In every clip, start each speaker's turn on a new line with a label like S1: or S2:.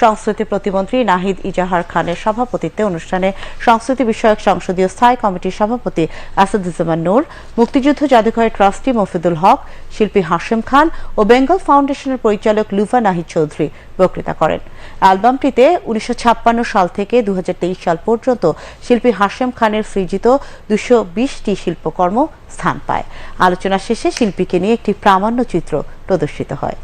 S1: সংস্কৃতি প্রতিমন্ত্রী নাহিদ ইজাহার খানের সভাপতিত্বে অনুষ্ঠানে সংস্কৃতি বিষয়ক সংসদীয় স্থায়ী কমিটির সভাপতি আসাদুজ্জামান নূর, মুক্তিযুদ্ধ জাদুঘরের ট্রাস্টি মফিদুল হক, শিল্পী হাশেম খান ও বেঙ্গল ফাউন্ডেশনের পরিচালক লুফা নাহিদ চৌধুরী বক্তৃতা করেন। অ্যালবামটিতে উনিশশো ছাপ্পান্ন সাল থেকে দু হাজার তেইশ সাল পর্যন্ত শিল্পী হাশেম খানের সৃজিত দুশো বিশটি শিল্পকর্ম স্থান পায়। আলোচনা শেষে শিল্পীকে নিয়ে একটি প্রামাণ্য চিত্র প্রদর্শিত হয়।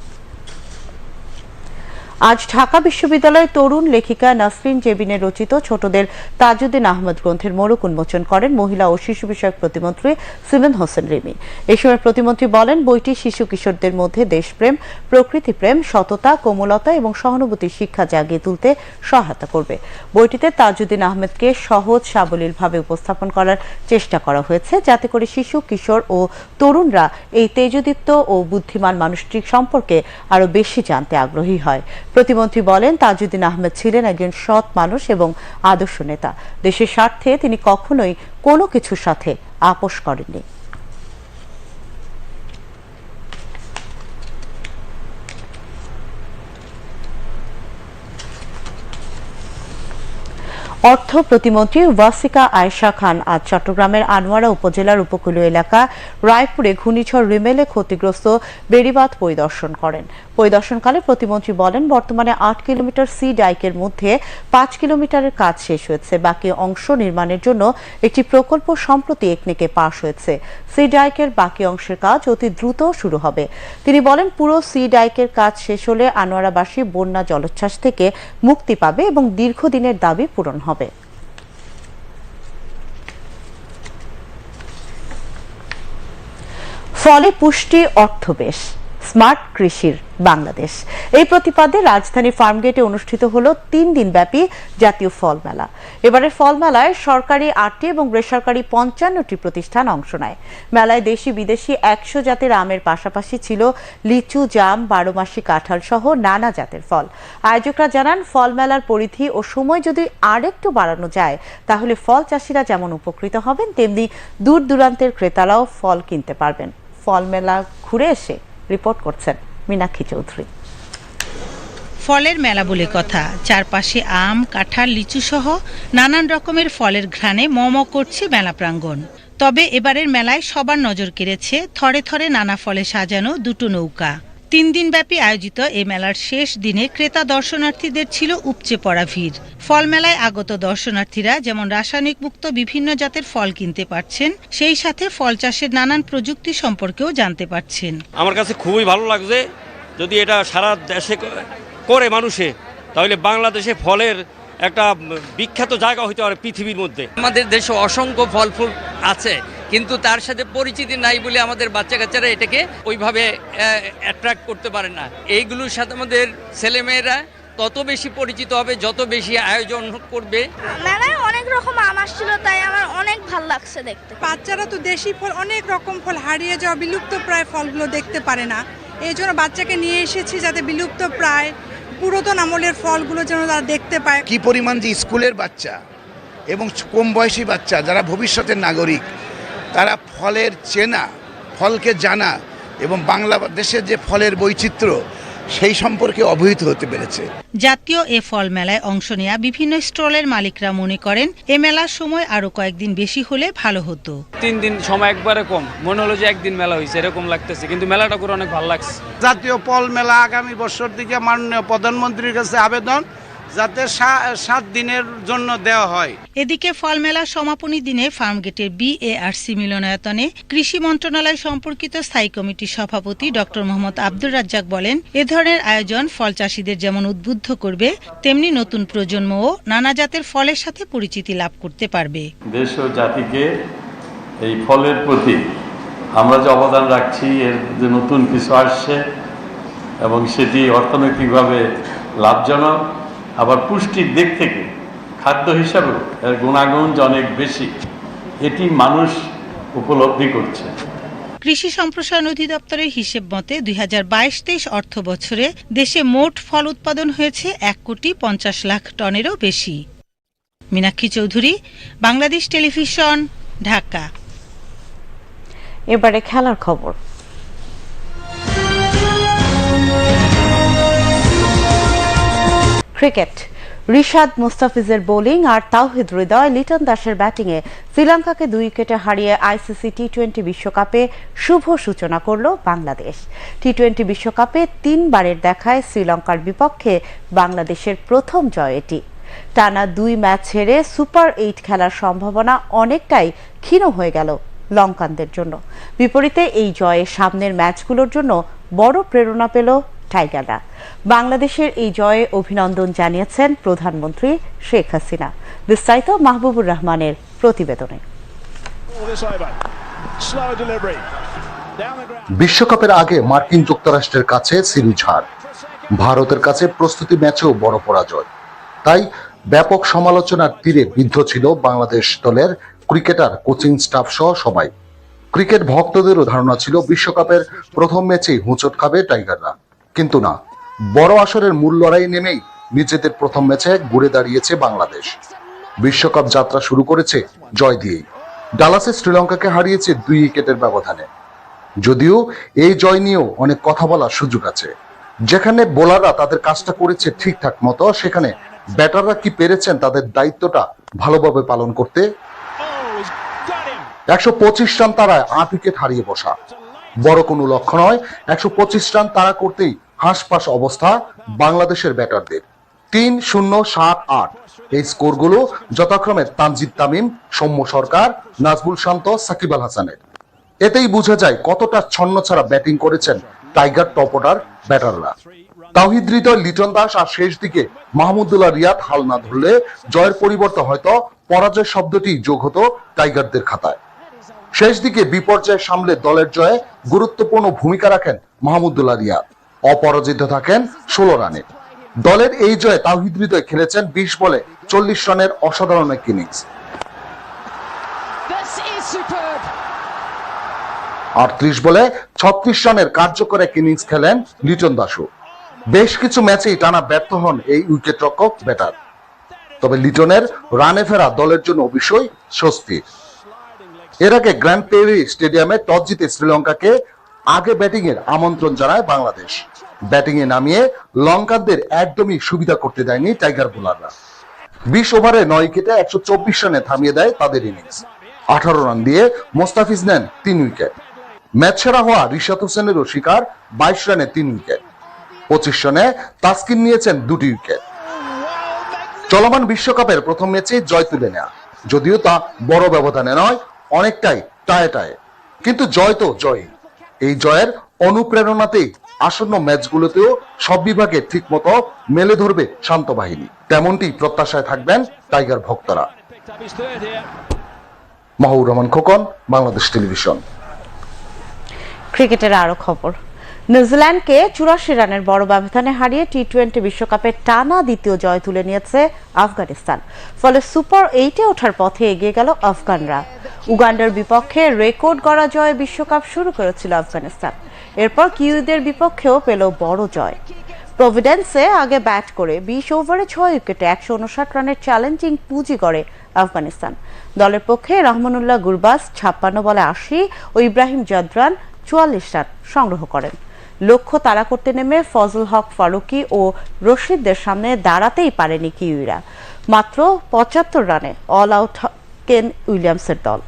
S1: আজ ঢাকা বিশ্ববিদ্যালয়ের তরুণ লেখিকা নাসরিন জেবিনের রচিত ছোটদের তাজউদ্দিন আহমদ গ্রন্থের মোড়ক উন্মোচন করেন মহিলা ও শিশু বিষয়ক প্রতিমন্ত্রী সিমেন হোসেন রিমি। এ সময় প্রতিমন্ত্রী বলেন, বইটি শিশু কিশোরদের মধ্যে দেশপ্রেম, প্রকৃতিপ্রেম, সততা, কোমলতা এবং সহানুভূতির শিক্ষা জাগিয়ে তুলতে সহায়তা করবে। বইটিতে তাজউদ্দিন আহমেদকে সহজ, সাবলীলভাবে উপস্থাপন করার চেষ্টা করা হয়েছে, যাতে করে শিশু, কিশোর ও তরুণরা এই তেজদীপ্ত ও বুদ্ধিমান মানুষটির সম্পর্কে আরও বেশি জানতে আগ্রহী হয়। প্রতিমন্ত্রী বলেন, তাজউদ্দিন আহমেদ ছিলেন একজন সৎ মানুষ এবং আদর্শ নেতা। দেশের স্বার্থে তিনি কখনোই কোনো কিছুর সাথে আপোষ করেননি। অর্থ প্রতিমন্ত্রী ওয়াসিকা আয়েশা খান আজ চট্টগ্রামের আনোয়ারা উপজেলার উপকূলীয় এলাকা রায়পুরে ঘূর্ণিঝড় রিমেলে ক্ষতিগ্রস্ত বেড়িবাঁধ পরিদর্শন করেন। পরিদর্শনকালে প্রতিমন্ত্রী বলেন, বর্তমানে আট কিলোমিটার সি ডাইকের মধ্যে পাঁচ কিলোমিটারের কাজ শেষ হয়েছে। বাকি অংশ নির্মাণের জন্য একটি প্রকল্প সম্প্রতি একনেকে পাশ হয়েছে। সি ডাইকের বাকি অংশের কাজ অতি দ্রুত শুরু হবে। তিনি বলেন, পুরো সি ডাইকের কাজ শেষ হলে আনোয়ারাবাসী বন্যা জলোচ্ছ্বাস থেকে মুক্তি পাবে এবং দীর্ঘদিনের দাবি পূরণ হবে। ফলে পুষ্টি অর্থ বেশ। স্মার্ট কৃষির বাংলাদেশ। এই প্রতিপাদে রাজধানী ফার্মগেটে অনুষ্ঠিত হল তিন দিন ব্যাপী জাতীয় ফল মেলা এবারের ফল মেলায় সরকারি আটটি এবং বেসরকারি পঞ্চান্নটি প্রতিষ্ঠান অংশ নেয়। মেলায় দেশি বিদেশি একশো জাতের আমের পাশাপাশি ছিল লিচু, জাম, বারোমাসি কাঁঠাল সহ নানা জাতের ফল। আয়োজকরা জানান ফল মেলার পরিধি ও সময় যদি আরেকটু বাড়ানো যায়, তাহলে ফল চাষিরা যেমন উপকৃত হবেন, তেমনি দূর দূরান্তের ক্রেতারাও ফল কিনতে পারবেন। ফল মেলা ঘুরে এসে রিপোর্ট করছেন মীনাক্ষী চৌধুরী।
S2: ফলের মেলা বলে কথা। চারপাশে আম, কাঁঠাল, লিচু সহ নানান রকমের ফলের ঘ্রাণে মম করছে মেলা প্রাঙ্গণ। তবে এবারের মেলায় সবার নজর কেড়েছে থরে থরে নানা ফলে সাজানো দুটো নৌকা। তিন দিনব্যাপী আয়োজিত এ মেলার শেষ দিনে ক্রেতা দর্শনার্থীদের ছিল উপচে পড়া ভিড়। ফল মেলায় আগত দর্শনার্থীরা যেমন রাসায়নিক মুক্ত বিভিন্ন জাতের ফল কিনতে পারছেন সেই সাথে ফল চাষের নানান প্রযুক্তি সম্পর্কেও জানতে পারছেন।
S3: আমার কাছে খুবই ভালো লাগছে যদি এটা সারা দেশে করে মানুষে তাহলে বাংলাদেশে ফলের একটা বিখ্যাত জায়গা হইতে পারে পৃথিবীর মধ্যে।
S4: আমাদের দেশে অসংখ্য ফল ফুল আছে কিন্তু তার সাথে পরিচিতি নাই বলে আমাদের বাচ্চা কাচ্চারা এটাকে ওইভাবে অ্যাট্রাক্ট করতে পারে না। এইগুলোর সাথে আমাদের ছেলেমেয়েরা তত বেশি পরিচিত হবে যত বেশি আয়োজন করবে।
S5: মেলায় অনেক রকম আম আসছিল তাই আমার অনেক ভালো লাগছে দেখতে।
S6: বাচ্চারা তো দেশি ফল অনেক রকম ফল হারিয়ে যাওয়া বিলুপ্ত প্রায় ফলগুলো দেখতে পারে না। এই জন্য বাচ্চাকে নিয়ে এসেছি যাতে বিলুপ্ত প্রায় পুরাতন আমলের ফলগুলো যেন তারা দেখতে পায়।
S7: কি পরিমাণ যে স্কুলের বাচ্চা এবং কম বয়সী বাচ্চা যারা ভবিষ্যতের নাগরিক তারা ফলের চেনা ফলকে জানা এবং বাংলাদেশের যে ফলের বৈচিত্র্য সেই সম্পর্কে অবহিত হতে পেরেছে।
S2: জাতীয় এ ফল মেলায় অংশ নেওয়া বিভিন্ন স্টলের মালিকরা মনে করেন এ মেলার সময় আরও কয়েকদিন বেশি হলে ভালো হতো।
S8: তিন দিন সময় একবারে কম মনে হলো যে একদিন মেলা হয়েছে এরকম লাগতেছে কিন্তু মেলাটা করে অনেক ভালো লাগছে।
S9: জাতীয় ফল মেলা আগামী বছর দিকে মাননীয় প্রধানমন্ত্রীর কাছে আবেদন যাতে সা- সাত দিনের জন্য দেওয়া হয়।
S2: এদিকে ফল মেলার সমাপনী দিনে ফার্মগেটের বিএআরসি মিলনায়তনে কৃষি মন্ত্রণালয় সম্পর্কিত স্থায়ী কমিটির সভাপতি ডক্টর মোহাম্মদ আব্দুর রাজ্জাক বলেন এ ধরনের আয়োজন ফল চাষিদের যেমন উদ্বুদ্ধ করবে তেমনি নতুন প্রজন্মও নানা জাতের ফলের সাথে পরিচিতি লাভ করতে পারবে।
S10: দেশ ও জাতিকে এই ফলের প্রতি আমরা যে অবদান রাখছি এর যে নতুন কিছু আসছে এবং সেটি অর্থনৈতিকভাবে লাভজনক। আবার পুষ্টির দিক থেকে খাদ্য হিসাবেও এর গুণাগুণ অনেক বেশি। এটি মানুষ উপলব্ধি করছে।
S2: কৃষি সম্প্রসারণ অধিদপ্তরের হিসেব মতে দুই হাজার বাইশ তেইশ অর্থ বছরে দেশে মোট ফল উৎপাদন হয়েছে এক কোটি পঞ্চাশ লাখ টনেরও বেশি। মীনাক্ষী চৌধুরী বাংলাদেশ টেলিভিশন ঢাকা।
S1: এবারে খেলার খবর। ক্রিকেট। রিশাদ মুস্তাফিজের বোলিং আর তাওহিদ হৃদয় লিটন দাসের ব্যাটিংয়ে শ্রীলঙ্কাকে দুই উইকেটে হারিয়ে আইসিসি টি টোয়েন্টি বিশ্বকাপে শুভ সূচনা করল বাংলাদেশ। টি টোয়েন্টি বিশ্বকাপে তিনবারের দেখায় শ্রীলঙ্কার বিপক্ষে বাংলাদেশের প্রথম জয় এটি। টানা দুই ম্যাচ হেরে সুপার এইট খেলার সম্ভাবনা অনেকটাই ক্ষীণ হয়ে গেল লঙ্কানদের জন্য। বিপরীতে এই জয়ে সামনের ম্যাচগুলোর জন্য বড় প্রেরণা পেল টাইগাররা। বাংলাদেশের এই জয়ে অভিনন্দন জানিয়েছেন প্রধানমন্ত্রী শেখ হাসিনা। বিস্তারিত মাহবুবুর রহমানের প্রতিবেদনে।
S11: বিশ্বকাপের আগে মার্কিন যুক্তরাষ্ট্রের কাছে সিরিজ হার। ভারতের কাছে প্রস্তুতি ম্যাচেও বড় পরাজয়। তাই ব্যাপক সমালোচনার তীরে বিদ্ধ ছিল বাংলাদেশ দলের ক্রিকেটার, কোচিং স্টাফ সহ সবাই। ক্রিকেট ভক্তদেরও ধারণা ছিল বিশ্বকাপের প্রথম ম্যাচেই হুঁচট খাবে টাইগাররা। কিন্তু না বড় আসরের মূল লড়াই নেমেই নিজেদের প্রথম ম্যাচে ঘুরে দাঁড়িয়েছে বাংলাদেশ। বিশ্বকাপ যাত্রা শুরু করেছে জয় দিয়েই। ডালাসে শ্রীলঙ্কাকে হারিয়েছে দুই উইকেটের ব্যবধানে। যদিও এই জয় নিয়েও অনেক কথা বলার সুযোগ আছে। যেখানে বোলাররা তাদের কাজটা করেছে ঠিকঠাক মতো, সেখানে ব্যাটাররা কি পেরেছেন তাদের দায়িত্বটা ভালোভাবে পালন করতে? একশো পঁচিশ রান তারায় আট উইকেট হারিয়ে বসা। বড় কোনো লক্ষ্য নয়, একশো পঁচিশ রান তারা করতেই হাঁসপাস অবস্থা বাংলাদেশের ব্যাটারদের। তিন শূন্য সাত আট। এই স্কোরগুলো যথাক্রমে তানজিদ তামিম, সৌম্য সরকার নাজবুল শান্ত, সাকিব আল হাসানের। এতেই বোঝা যায় কতটা ছন্ন ছাড়া ব্যাটিং করেছেন টাইগার টপ ব্যাটাররা। তাহিদ হৃদয়, লিটন দাস আর শেষ দিকে মাহমুদুল্লাহ রিয়াদ হাল না ধরলে জয়ের পরিবর্তে হয়তো পরাজয় শব্দটি যোগ হতো টাইগারদের খাতায়। শেষ দিকে বিপর্যয় সামলে দলের জয়ে গুরুত্বপূর্ণ ভূমিকা রাখেন মাহমুদুল্লাহ রিয়াদ। অপরাজিত থাকেন ষোলো রানে। দলের এই জয়ে তাহিদ হৃদয় খেলেছেন বিশ বলে চল্লিশ রানের অসাধারণ এক ইনিংস। আটত্রিশ বলে ছত্রিশ রানের কার্যকর এক ইনিংস খেলেন লিটন দাসু বেশ কিছু ম্যাচেই টানা ব্যর্থ হন এই উইকেট রক্ষক ব্যাটার। তবে লিটনের রানে ফেরা দলের জন্য অবশ্যই স্বস্তি। এর আগে গ্র্যান্ড পেরি স্টেডিয়ামে টস জিতে শ্রীলঙ্কাকে আগে ব্যাটিং এর আমন্ত্রণ জানায় বাংলাদেশ। ব্যাটিং এ নামিয়ে লঙ্কানদের একদমই সুবিধা করতে দেয়নি টাইগার বোলাররা বিশ ওভারে নয় উইকেটে একশো চব্বিশ রানে থামিয়ে দেয় তাদের ইনিংস আঠারো রান দিয়ে মোস্তাফিজ নেন তিন উইকেট ম্যাচ সেরা হওয়া রিশাদ হোসেনেরও শিকার বাইশ রানে তিন উইকেট পঁচিশ রানে তাস্কিন নিয়েছেন দুটি উইকেট চলমান বিশ্বকাপের প্রথম ম্যাচে জয় তুলে নেয়া। যদিও তা বড় ব্যবধানে নয়, অনেকটাই টায়ে টায়ে। কিন্তু জয় তো জয় এই জয়ের অনুপ্রেরণাতেই আসন্ন ম্যাচগুলোতেও সব বিভাগে ঠিক মতো মেলে ধরবে শান্ত বাহিনী। তেমনটি প্রত্যাশায় থাকবেন টাইগার ভক্তরা। মাহবুর রহমান খোকন, বাংলাদেশ টেলিভিশন।
S1: ক্রিকেটের আরও খবর। নিউজিল্যান্ডকে চুরাশি রানের বড় ব্যবধানে হারিয়ে টি টোয়েন্টি বিশ্বকাপে টানা দ্বিতীয় জয় তুলে নিয়েছে আফগানিস্তান। ফলে সুপার এইটে ওঠার পথে এগিয়ে গেল আফগানরা। উগান্ডার বিপক্ষে রেকর্ড গড়া জয় বিশ্বকাপ শুরু করেছিল আফগানিস্তান। এরপর কিউদের বিপক্ষেও পেল বড় জয়। প্রভিডেন্সে আগে ব্যাট করে বিশ ওভারে ছয় উইকেটে একশো উনষাট রানের চ্যালেঞ্জিং পুঁজি করে আফগানিস্তান। দলের পক্ষে রহমানুল্লাহ গুরবাস ছাপ্পান্ন বলে আশি, ও ইব্রাহিম জাদরান চুয়াল্লিশ রান সংগ্রহ করেন। লক্ষ্য তাড়া করতে নেমে ফজল হক ফারুকি ও রশিদদের সামনে দাঁড়াতেই পারেনি কিউইরা। মাত্র পঁচাত্তর রানে অল আউট কেন উইলিয়ামসের দল।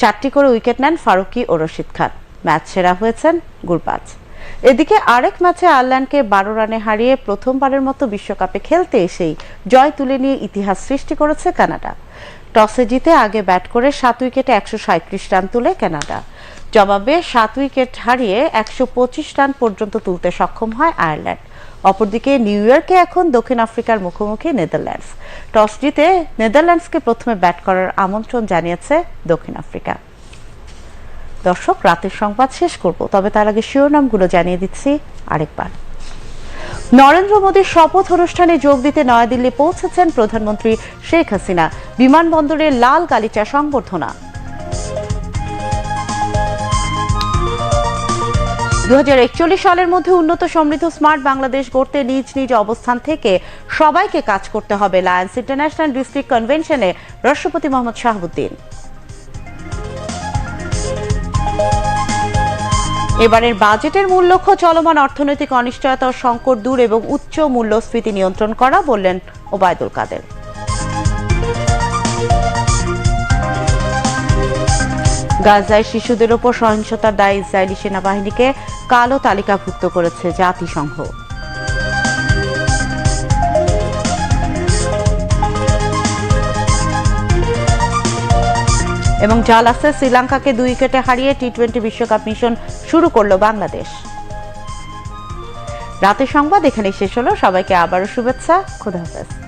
S1: চারটি করে উইকেট নেন ফারুকি ও রশিদ খান। ম্যাচ সেরা হয়েছেন গুরবাজ এদিকে আরেক ম্যাচে আয়ারল্যান্ডকে বারো রানে হারিয়ে প্রথমবারের মতো বিশ্বকাপে খেলতে এসেই জয় তুলে নিয়ে ইতিহাস সৃষ্টি করেছে কানাডা। টসে জিতে আগে ব্যাট করে সাত উইকেটে একশো রান তুলে কানাডা। জবাবে সাত উইকেট হারিয়ে একশো পঁচিশ রান পর্যন্ত তুলতে সক্ষম হয় আয়ারল্যান্ড। অপরদিকে নিউ ইয়র্কে এখন দক্ষিণ আফ্রিকার মুখোমুখি নেদারল্যান্ডস। টস জিতে নেদারল্যান্ডসকে প্রথমে ব্যাট করার আমন্ত্রণ জানিয়েছে দক্ষিণ আফ্রিকা। দর্শক, রাতের সংবাদ শেষ করব, তবে তার আগে শিরোনামগুলো জানিয়ে দিচ্ছি আরেকবার। নরেন্দ্র মোদীর শপথ অনুষ্ঠানে যোগ দিতে নয়াদিল্লি পৌঁছেছেন প্রধানমন্ত্রী শেখ হাসিনা। বিমানবন্দরে লাল গালিচা সংবর্ধনা। দু হাজার একচল্লিশ সালের মধ্যে উন্নত সমৃদ্ধ স্মার্ট বাংলাদেশ গড়তে নিজ নিজ অবস্থান থেকে সবাইকে কাজ করতে হবে লায়ন্স ইন্টারন্যাশনাল ডিস্ট্রিক্ট কনভেনশনে, রাষ্ট্রপতি মোহাম্মদ শাহাবুদ্দিন। এবারের বাজেটের মূল লক্ষ্য চলমান অর্থনৈতিক অনিশ্চয়তা সংকট দূর এবং উচ্চ মূল্যস্ফীতি নিয়ন্ত্রণ করা বললেন ওবায়দুল কাদের। গাজায় শিশুদের ওপর সহিংসতার দায়ে ইসরায়েলি সেনাবাহিনীকে কালো তালিকাভুক্ত করেছে জাতিসংঘ। এবং জালাসে শ্রীলঙ্কাকে দুই উইকেটে হারিয়ে টি টোয়েন্টি বিশ্বকাপ মিশন শুরু করল বাংলাদেশ। রাতের সংবাদ এখানে শেষ হলো। সবাইকে আবারও শুভেচ্ছা। খুদা হাফেজ।